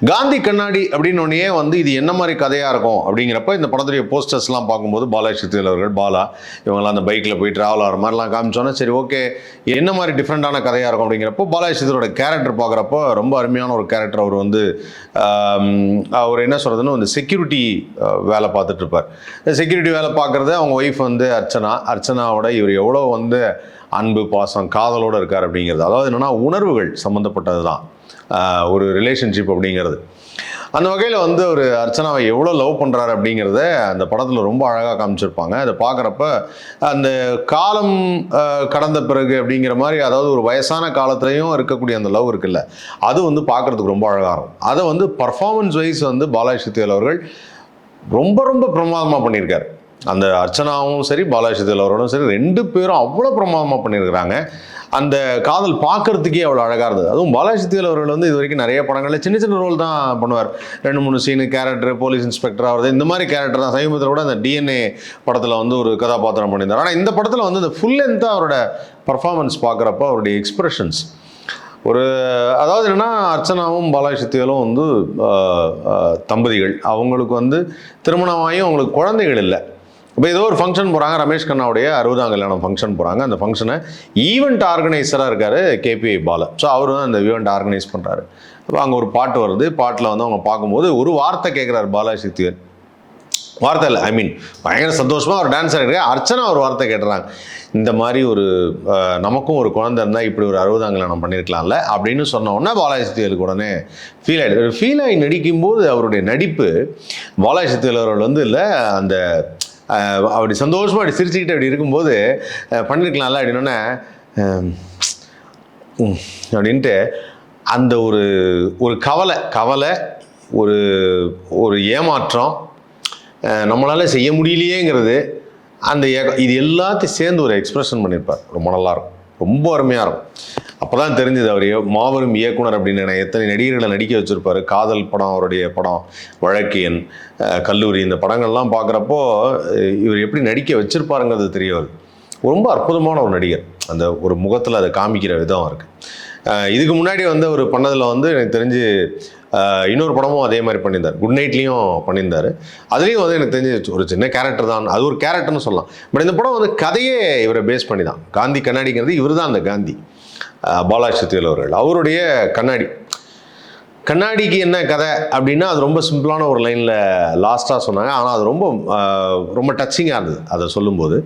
காந்தி கண்ணாடி அப்படின்னு ஒன்னே வந்து இது என்ன மாதிரி கதையாக இருக்கும் அப்படிங்கிறப்ப இந்த படத்துடைய போஸ்டர்ஸ்லாம் பார்க்கும்போது பாலாஜி அவர்கள் பாலா இவங்களாம் அந்த பைக்கில் போய் ட்ராவல் ஆகிற மாதிரிலாம் காமிச்சோன்னா சரி ஓகே என்ன மாதிரி டிஃப்ரெண்ட்டான கதையாக இருக்கும் அப்படிங்கிறப்போ பாலாஜி கேரக்டர் பார்க்குறப்போ ரொம்ப அருமையான ஒரு கேரக்டர் அவர் வந்து அவர் என்ன சொல்கிறதுன்னு வந்து செக்யூரிட்டி வேலை பார்த்துட்டு இருப்பார். செக்யூரிட்டி வேலை பார்க்குறது அவங்க ஒய்ஃப் வந்து அர்ச்சனா. அர்ச்சனாவோட இவர் எவ்வளோ வந்து அன்பு பாசம் காதலோடு இருக்கார் அப்படிங்கிறது. அதாவது என்னென்னா உணர்வுகள் சம்மந்தப்பட்டது தான் ஒரு ரிலேஷன்ஷிப் அப்படிங்கிறது. அந்த வகையில் வந்து ஒரு அர்ச்சனாவை எவ்வளோ லவ் பண்ணுறாரு அப்படிங்கிறத அந்த படத்தில் ரொம்ப அழகாக காமிச்சிருப்பாங்க. அதை பார்க்குறப்ப அந்த காலம் கடந்த பிறகு அப்படிங்கிற மாதிரி அதாவது ஒரு வயசான காலத்துலேயும் இருக்கக்கூடிய அந்த லவ் இருக்குல்ல அது வந்து பார்க்குறதுக்கு ரொம்ப அழகாக இருக்கும். அதை வந்து பர்ஃபார்மன்ஸ் வைஸ் வந்து பாலாஜி சித்தியல் அவர்கள் ரொம்ப ரொம்ப பிரமாதமாக பண்ணியிருக்காரு. அந்த அர்ச்சனாவும் சரி பாலாஜி சித்தியல் அவர்களும் சரி ரெண்டு பேரும் அவ்வளோ பிரமாதமாக பண்ணியிருக்கிறாங்க. அந்த காதல் பார்க்கறதுக்கே அவ்வளோ அழகாக இருந்தது. அதுவும் பாலாஜி அவர்கள் வந்து இது வரைக்கும் நிறைய படங்களில் சின்ன சின்ன ரோல் தான் பண்ணுவார். ரெண்டு மூணு சீனு கேரக்டர் போலீஸ் இன்ஸ்பெக்டர் ஆகிறது இந்த மாதிரி கேரக்டர் தான். சமீபத்தில் கூட அந்த டிஎன்ஏ படத்தில் வந்து ஒரு கதாபாத்திரம் பண்ணியிருந்தார். ஆனால் இந்த படத்தில் வந்து இந்த ஃபுல் லென்த்தாக அவரோட பர்ஃபார்மன்ஸ் பார்க்குறப்ப அவருடைய எக்ஸ்பிரஷன்ஸ் ஒரு அதாவது என்னன்னா அர்ச்சனாவும் பாலாஜி வந்து தம்பதிகள். அவங்களுக்கு வந்து திருமணமாயும் அவங்களுக்கு குழந்தைகள் இல்லை. இப்போ ஏதோ ஒரு ஃபங்க்ஷன் போகிறாங்க ரமேஷ் கண்ணாவுடைய அறுபதாம் கல்யாணம் ஃபங்க்ஷன் போகிறாங்க அந்த ஃபங்க்ஷனை ஈவெண்ட் ஆர்கனைசராக இருக்கார் கேபிஐ பால. ஸோ அவர் தான் அந்த ஈவெண்ட் ஆர்கனைஸ் பண்ணுறாரு அப்போ அங்கே ஒரு பாட்டு வருது. பாட்டில் வந்து அவங்க பார்க்கும்போது ஒரு வார்த்தை கேட்குறாரு பாலாஜி வார்த்தை இல்லை ஐ மீன் பயங்கர சந்தோஷமாக ஒரு டான்ஸர் இருக்கு. அர்ச்சனா ஒரு வார்த்தை கேட்டுறாங்க. இந்த மாதிரி ஒரு நமக்கும் ஒரு குழந்தை இருந்தால் இப்படி ஒரு அறுபதாம் கல்யாணம் பண்ணியிருக்கலாம்ல அப்படின்னு சொன்ன உடனே பாலாஜி சத்தியலுக்கு உடனே ஃபீல் ஆகிடுது ஃபீல் ஆகி நடிக்கும்போது அவருடைய நடிப்பு பாலாஜி சத்தியல் அவர்கள் வந்து இல்லை அந்த அப்படி சந்தோஷமாக அப்படி சிரிச்சுக்கிட்டு அப்படி இருக்கும்போது பண்ணிருக்கலாம்ல பண்ணியிருக்கலாம்ல அப்படின்னோடனே அப்படின்ட்டு அந்த ஒரு ஒரு கவலை கவலை ஒரு ஒரு ஏமாற்றம் நம்மளால் செய்ய முடியலையேங்கிறது அந்த ஏக- இது எல்லாத்தையும் சேர்ந்து ஒரு எக்ஸ்பிரஷன் பண்ணியிருப்பார் ரொம்ப நல்லா இருக்கும். ரொம்ப அருமையாக இருக்கும். அப்போ தான் தெரிஞ்சது அவர் மாபெரும் இயக்குனர் அப்படின்னு நான் எத்தனை நடிகர்களை நடிக்க வச்சுருப்பாரு காதல் படம் அவருடைய படம் வழக்கியன் கல்லூரி இந்த படங்கள்லாம் பார்க்குறப்போ இவர் எப்படி நடிக்க வச்சுருப்பாருங்கிறது தெரிய வருது. ரொம்ப அற்புதமான ஒரு நடிகர். அந்த ஒரு முகத்தில் அதை காமிக்கிற விதம் இருக்குது இதுக்கு முன்னாடி வந்து அவர் பண்ணதில் வந்து எனக்கு தெரிஞ்சு இன்னொரு படமும் அதே மாதிரி பண்ணியிருந்தார். குட் நைட்லேயும் பண்ணியிருந்தார். அதுலேயும் வந்து எனக்கு தெரிஞ்சு ஒரு சின்ன கேரக்டர் தான். அது ஒரு கேரக்டர்னு சொல்லலாம். பட் இந்த படம் வந்து கதையே இவரை பேஸ் பண்ணி தான் காந்தி கண்ணாடிங்கிறது இவர் தான் அந்த காந்தி. பாலாஜி சத்தியல் அவர்கள். அவருடைய கண்ணாடி. கண்ணாடிக்கு என்ன கதை அப்படின்னா அது ரொம்ப சிம்பிளான ஒரு லைனில் லாஸ்ட்டாக சொன்னாங்க. ஆனால் அது ரொம்ப ரொம்ப டச்சிங்காக இருந்தது. அதை சொல்லும்போது.